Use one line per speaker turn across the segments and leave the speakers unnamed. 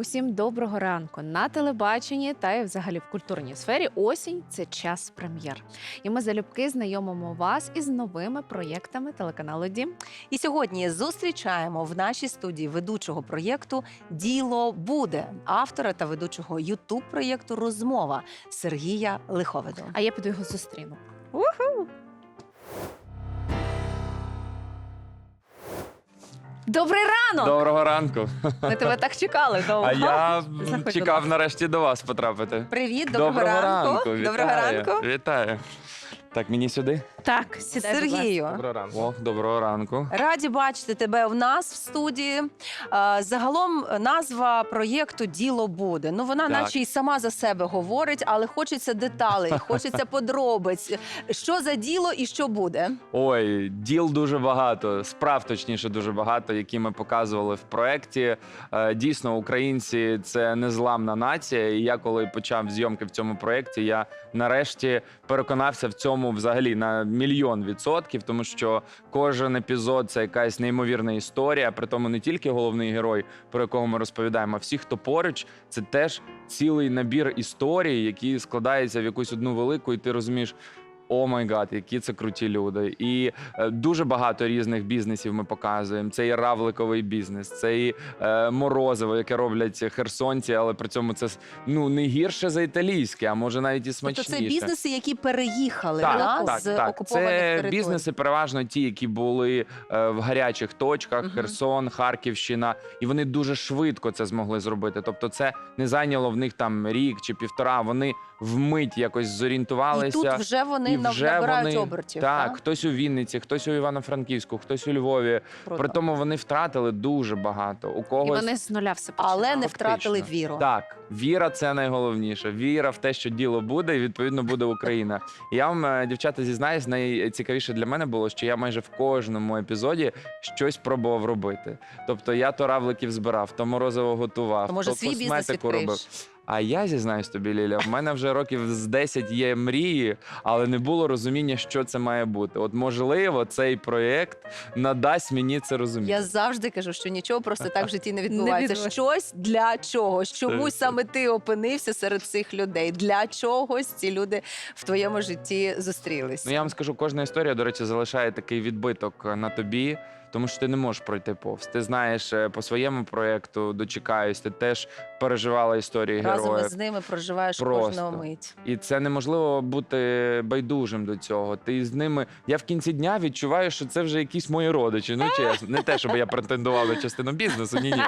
Усім доброго ранку на телебаченні та й взагалі в культурній сфері. Осінь це час прем'єр. І ми залюбки знайомимо вас із новими проєктами телеканалу Дім.
І сьогодні зустрічаємо в нашій студії ведучого проєкту Діло буде автора та ведучого ютуб проєкту Розмова Сергія Лиховиду.
А я піду його зустріну. Добрий ранок!
Доброго ранку.
Ми тебе так чекали довго.
А я
Заходь,
чекав нарешті до вас потрапити.
Привіт, доброго, ранку.
Вітаю.
Доброго ранку.
Вітаю. Так, мені сюди.
Так, сідай, будь ласка.
Сергію.
Доброго ранку. О, доброго ранку.
Раді бачити тебе у нас в студії. Е, Загалом назва проєкту Діло буде. Ну вона,
Так.
наче й сама за себе говорить, але хочеться деталей, хочеться подробиць. Що за діло і що буде?
Ой, діл дуже багато, справ точніше дуже багато, які ми показували в проєкті. Е, Дійсно, українці це незламна нація. І я, коли почав зйомки в цьому проєкті, я нарешті переконався в цьому взагалі на мільйон відсотків, тому що кожен епізод це якась неймовірна історія. При тому не тільки головний герой, про якого ми розповідаємо, а всі, хто поруч, це теж цілий набір історій, які складаються в якусь одну велику, і ти розумієш. О май гад, які це круті люди. І е, дуже багато різних бізнесів ми показуємо. Це і равликовий бізнес, це і е, морозиво, яке роблять херсонці, але при цьому це ну не гірше за італійське, а може навіть і смачніше.
Тобто це бізнеси, які переїхали
Так,
да,
так,
з
так.
окупованих
Це
територій.
бізнеси переважно ті, які були е, в гарячих точках:
Мгм.
Херсон, Харківщина, і вони дуже швидко це змогли зробити. Тобто, це не зайняло в них там рік чи півтора. Вони вмить якось
І
зорієнтувалися.
тут вже вони
і вже вони-
обертів.
Так,
так?
хтось у Вінниці, хтось у Івано-Франківську, хтось у Львові.
Круто.
При тому вони втратили дуже багато. У
І
когось
вони з нуля все починали.
Але не
фактично.
втратили віру.
так, віра це найголовніше. Віра в те, що діло буде, і відповідно буде Україна. Я вам, е, дівчата, зізнаюсь, найцікавіше для мене було, що я майже в кожному епізоді щось пробував робити. Тобто я то равликів збирав, то морозиво готував,
То, може,
то
свій бізнес
косметику робив. А я зізнаюсь тобі, Ліля, в мене вже років з 10 є мрії, але не було розуміння, що це має бути. От можливо, цей проєкт надасть мені це розуміння.
Я завжди кажу, що нічого просто так в житті не відбувається.
відбувається.
Щось для чогось. Чомусь
Це-
саме ти опинився серед цих людей. Для чогось ці люди в твоєму житті зустрілись.
Ну я вам скажу, кожна історія, до речі, залишає такий відбиток на тобі. Тому що ти не можеш пройти повз. Ти знаєш е, по своєму проєкту, дочекаюсь, ти теж переживала історії
Разом
героїв.
із ними проживаєш
Просто.
кожного мить.
І це неможливо бути байдужим до цього. Ти з ними. Я в кінці дня відчуваю, що це вже якісь мої родичі. Ну чесно, не те, щоб я претендував на частину бізнесу. Ні, ні.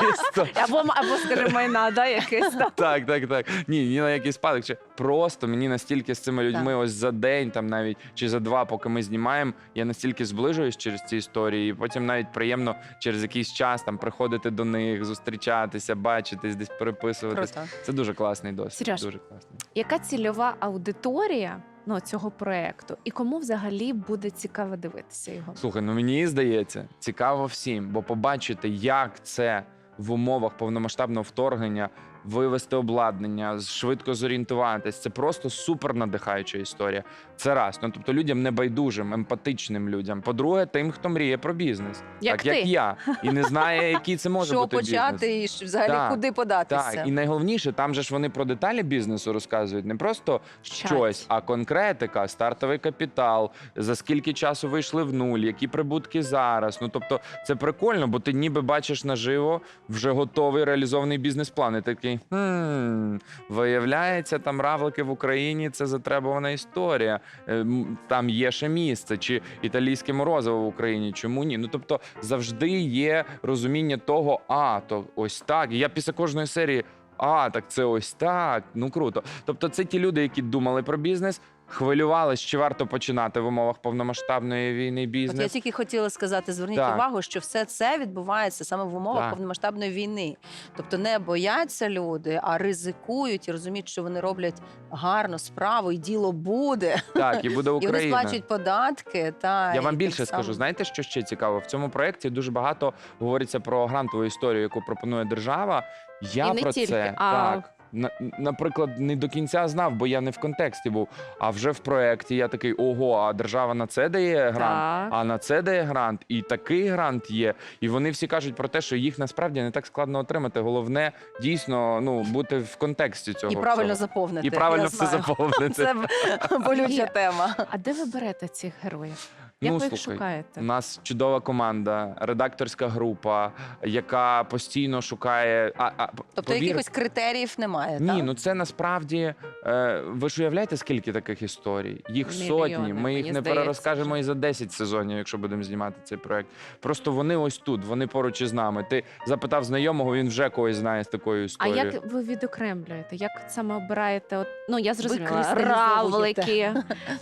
Чисто.
Або, або скажи, майна, да, якесь там.
Так, так, так. Ні, ні на який спадок. Чи просто мені настільки з цими людьми, ось за день, там навіть чи за два, поки ми знімаємо, я настільки зближуюсь через ці історії. І потім навіть приємно через якийсь час там приходити до них, зустрічатися, бачитись, десь переписуватись.
Круто.
Це дуже класний досвід.
Серьож,
Дуже класний.
Яка цільова аудиторія ну, цього проєкту? І кому взагалі буде цікаво дивитися його?
Слухай, ну мені здається, цікаво всім, бо побачити, як це в умовах повномасштабного вторгнення вивести обладнання, швидко зорієнтуватись. Це просто супер надихаюча історія. Це раз. Ну тобто людям небайдужим, емпатичним людям. По-друге, тим, хто мріє про бізнес,
Як
так
ти.
як я, і не знає, який це може
Що
бути
почати
бізнес.
і взагалі
Так,
куди податися?
Так, і найголовніше, там же ж вони про деталі бізнесу розказують, не просто щось, а конкретика, стартовий капітал, за скільки часу вийшли в нуль, які прибутки зараз. Ну тобто, це прикольно, бо ти ніби бачиш наживо вже готовий реалізований бізнес-план. І такий хм, виявляється, там равлики в Україні це затребувана історія. Е, Там є ще місце, чи італійське морозиво в Україні. Чому ні? Ну тобто завжди є розуміння того, а то ось так. Я після кожної серії. А, так це ось так. Ну круто. Тобто, це ті люди, які думали про бізнес, хвилювались, чи варто починати в умовах повномасштабної війни
От я
бізнес.
тільки хотіла сказати, зверніть
Так.
увагу, що все це відбувається саме в умовах
Так.
повномасштабної війни. Тобто не бояться люди, а ризикують і розуміють, що вони роблять гарну справу, і діло буде.
Так, і буде
І вони
Україна.
сплачують податки. Та
Я
і
вам
так
більше
само-
скажу. Знаєте, що ще цікаво? В цьому проєкті дуже багато говориться про грантову історію, яку пропонує держава. Я
І не
про
тільки,
це
а
так. На, наприклад, не до кінця знав, бо я не в контексті був. А вже в проєкті я такий: ого, а держава на це дає грант,
Так.
а на це дає грант, і такий грант є. І вони всі кажуть про те, що їх насправді не так складно отримати. Головне дійсно ну бути в контексті цього.
І правильно
всього.
заповнити.
і правильно
я
все
знаю.
заповнити.
Це болюча тема.
А де ви берете цих героїв? Як
Ну,
ви їх
слухай,
шукаєте?
У нас чудова команда, редакторська група, яка постійно шукає. А, а,
Тобто
повір-
якихось критеріїв немає.
Ні,
так?
ну це насправді. Е, ви ж уявляєте, скільки таких історій? Їх
Мільйони,
сотні. Ми їх не
здається,
перерозкажемо
вже.
і за 10 сезонів, якщо будемо знімати цей проект. Просто вони ось тут, вони поруч із нами. Ти запитав знайомого, він вже когось знає з такою історією.
А як ви відокремлюєте? Як саме обираєте? От, ну я зрозуміла, равлики,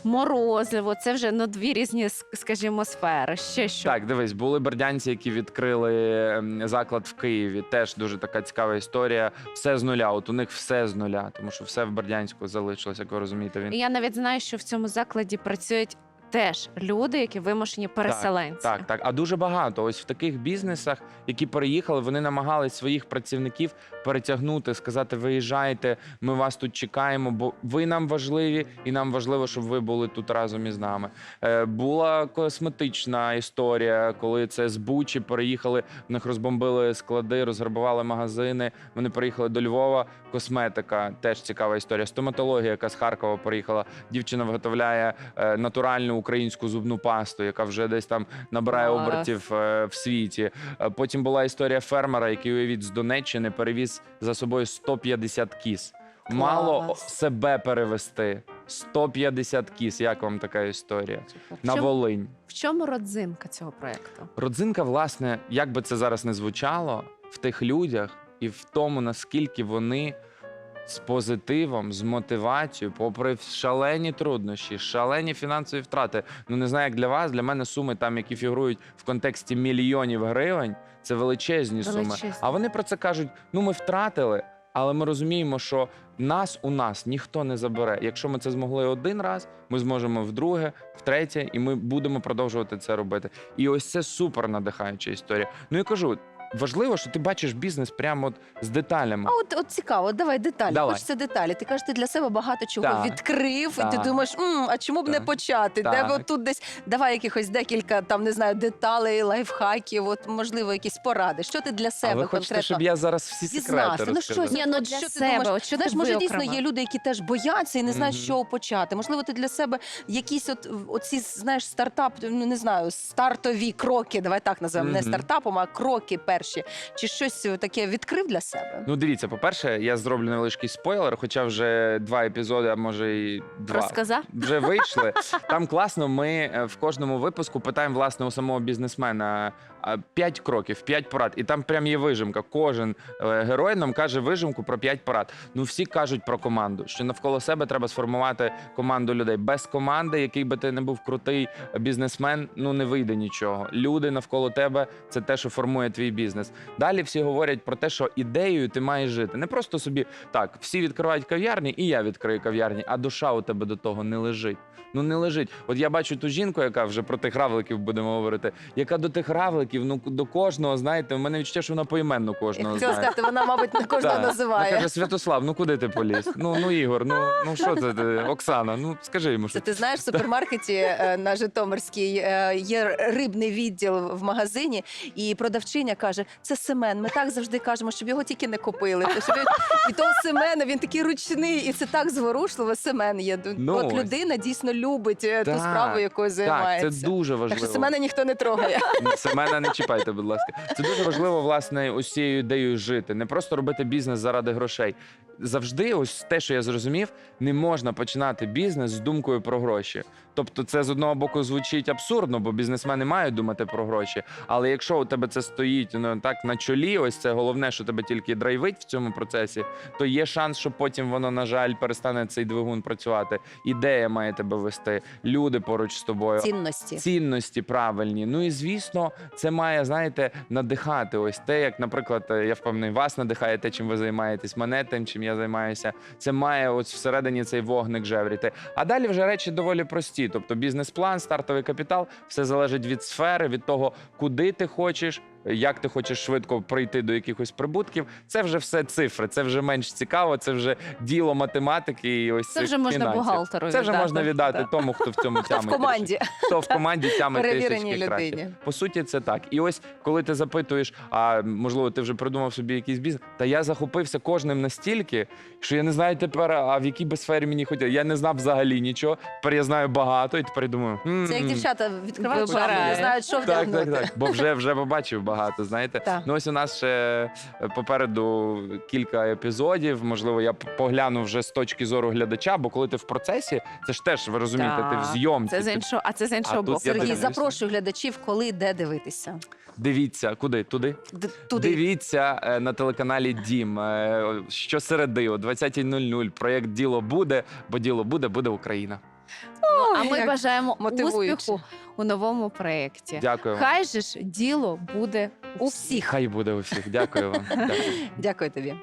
морозиво. Це вже ну, дві різні, с- скажімо, сфери. Ще що?
Так, дивись, були бердянці, які відкрили ем, заклад в Києві. Теж дуже така цікава історія. Все з нуля. От у них все з нуля, тому що все в Бердянську залишилось, як ви розумієте. Він
І я навіть знаю, що в цьому закладі працюють теж люди, які вимушені переселенці.
Так, так. А дуже багато. Ось в таких бізнесах, які переїхали, вони намагались своїх працівників перетягнути, сказати: виїжджайте, ми вас тут чекаємо, бо ви нам важливі, і нам важливо, щоб ви були тут разом із нами. Е, була косметична історія, коли це з Бучі переїхали, в них розбомбили склади, розграбували магазини. Вони приїхали до Львова. Косметика теж цікава історія. Стоматологія, яка з Харкова приїхала. Дівчина виготовляє е, натуральну українську зубну пасту, яка вже десь там набирає
Клас.
обертів е, в світі. Е, Потім була історія фермера, який уявіть з Донеччини перевіз за собою 150 кіз. Мало
Клас.
себе перевести. 150 кіз. Як вам така історія? На
Чому?
Волинь.
В чому родзинка цього проекту?
Родзинка, власне, як би це зараз не звучало, в тих людях і в тому, наскільки вони з позитивом, з мотивацією, попри шалені труднощі, шалені фінансові втрати. Ну не знаю, як для вас, для мене суми там, які фігурують в контексті мільйонів гривень, це величезні суми. А вони про це кажуть: ну ми втратили. Але ми розуміємо, що нас у нас ніхто не забере. Якщо ми це змогли один раз, ми зможемо вдруге, втретє, і ми будемо продовжувати це робити. І ось це супер надихаюча історія. Ну я кажу, важливо, що ти бачиш бізнес прямо от з деталями.
А от, от цікаво, давай деталі.
Давай.
Хочеться деталі. Ти кажеш, ти для себе багато чого
Так.
відкрив, і
Так.
ти думаєш, М, а чому б не
Так.
почати? Де
Так.
б тут десь давай якихось декілька там не знаю деталей, лайфхаків, от можливо, якісь поради. Що ти для
а
себе
ви хочете,
конкретно
щоб я зараз всі секрети
дізнався? Ну
розказав?
щось
Ні, ну для
що ти
себе,
думаєш?
от що ти
Знаєш, може дійсно є люди, які теж бояться і не знають,
Мгм.
чого почати. Можливо, ти для себе якісь от оці знаєш стартап, ну не знаю, стартові кроки. Давай так називаємо не
Мгм.
стартапом, а кроки перші. Чи щось таке відкрив для себе?
Ну, дивіться, по-перше, я зроблю невеличкий спойлер, хоча вже два епізоди, а може і два.
Розказав?
вже вийшли. Там класно. Ми е, в кожному випуску питаємо власне у самого бізнесмена п'ять кроків, п'ять порад. І там прям є вижимка. Кожен е, герой нам каже вижимку про п'ять порад. Ну всі кажуть про команду, що навколо себе треба сформувати команду людей. Без команди, який би ти не був крутий бізнесмен, ну не вийде нічого. Люди навколо тебе це те, що формує твій бізнес. Далі всі говорять про те, що ідеєю ти маєш жити. Не просто собі так, всі відкривають кав'ярні, і я відкрию кав'ярні, а душа у тебе до того не лежить. Ну не лежить. От я бачу ту жінку, яка вже про тих равликів будемо говорити, яка до тих равликів, ну до кожного, знаєте, в мене відчуття, що вона поіменно кожного
хотіла
знає.
сказати, вона, мабуть, не кожного
Так. Вона
називає.
каже, Святослав, ну куди ти поліз? Ну ну Ігор, ну ну що це ти? Оксана? Ну скажи йому, що Це
ти знаєш, в супермаркеті е, на Житомирській е, є рибний відділ в магазині, і продавчиня каже: це Семен. Ми так завжди кажемо, щоб його тільки не купили. То щоб він- І того Семена він такий ручний, і це так зворушливо. Семен є.
Ну,
От людина дійсно любить е, ту справу, якою
так,
займається.
це дуже
Так що
важливо.
Семена ніхто не трогає.
Семена не чіпайте, будь ласка. Це дуже важливо, власне, ось цією ідеєю жити. Не просто робити бізнес заради грошей. Завжди, ось те, що я зрозумів, не можна починати бізнес з думкою про гроші. Тобто, це з одного боку звучить абсурдно, бо бізнесмени мають думати про гроші. Але якщо у тебе це стоїть ну так на чолі, ось це головне, що тебе тільки драйвить в цьому процесі, то є шанс, що потім воно, на жаль, перестане цей двигун працювати. Ідея має тебе вести, люди поруч з тобою.
Цінності.
Цінності правильні. Ну і звісно, це має, знаєте, надихати. Ось те, як, наприклад, е, я впевнений, вас надихає те, чим ви займаєтесь, мене тим, чим я займаюся. Це має ось всередині цей вогник жевріти. А далі вже речі доволі прості. Тобто бізнес-план, стартовий капітал, все залежить від сфери, від того, куди ти хочеш. Як ти хочеш швидко прийти до якихось прибутків. Це вже все цифри, це вже менш цікаво, це вже діло математики і ось
Це вже можна
фінансів.
бухгалтеру
Це вже
віддати.
можна віддати
Да.
тому, хто в цьому
Хто
тямить.
в команді
Хто в команді тямить трішечки краще.
людині.
По суті, це так. І ось коли ти запитуєш, а можливо, ти вже придумав собі якийсь бізнес, та я захопився кожним настільки, що я не знаю тепер, а в якій би сфері мені хотіли. Я не знав взагалі нічого. Тепер я знаю багато, і тепер я думаю,
Це як дівчата відкривають не знають, що
так, так, так. Бо вже вже побачив багато. Знаєте,
Так.
ну ось у нас ще е, попереду кілька епізодів. Можливо, я погляну вже з точки зору глядача, бо коли ти в процесі, це ж теж ви розумієте, ти в
Так.
зйомці.
Це з
ти-
іншого, а це з іншого
тут
боку.
я
Сергій,
дивлюся.
запрошую глядачів, коли де дивитися.
Дивіться, куди? Туди?
Д- Туди.
Дивіться е, на телеканалі Дім е, щосереди о 20.00. Проєкт Діло буде, бо діло буде, буде Україна.
Ну, а ми
як
бажаємо
мотивуюче.
успіху у новому проєкті.
Дякую вам.
Хай же ж діло буде
У всіх.
Хай буде у всіх. Дякую вам. Дякую.
Дякую тобі.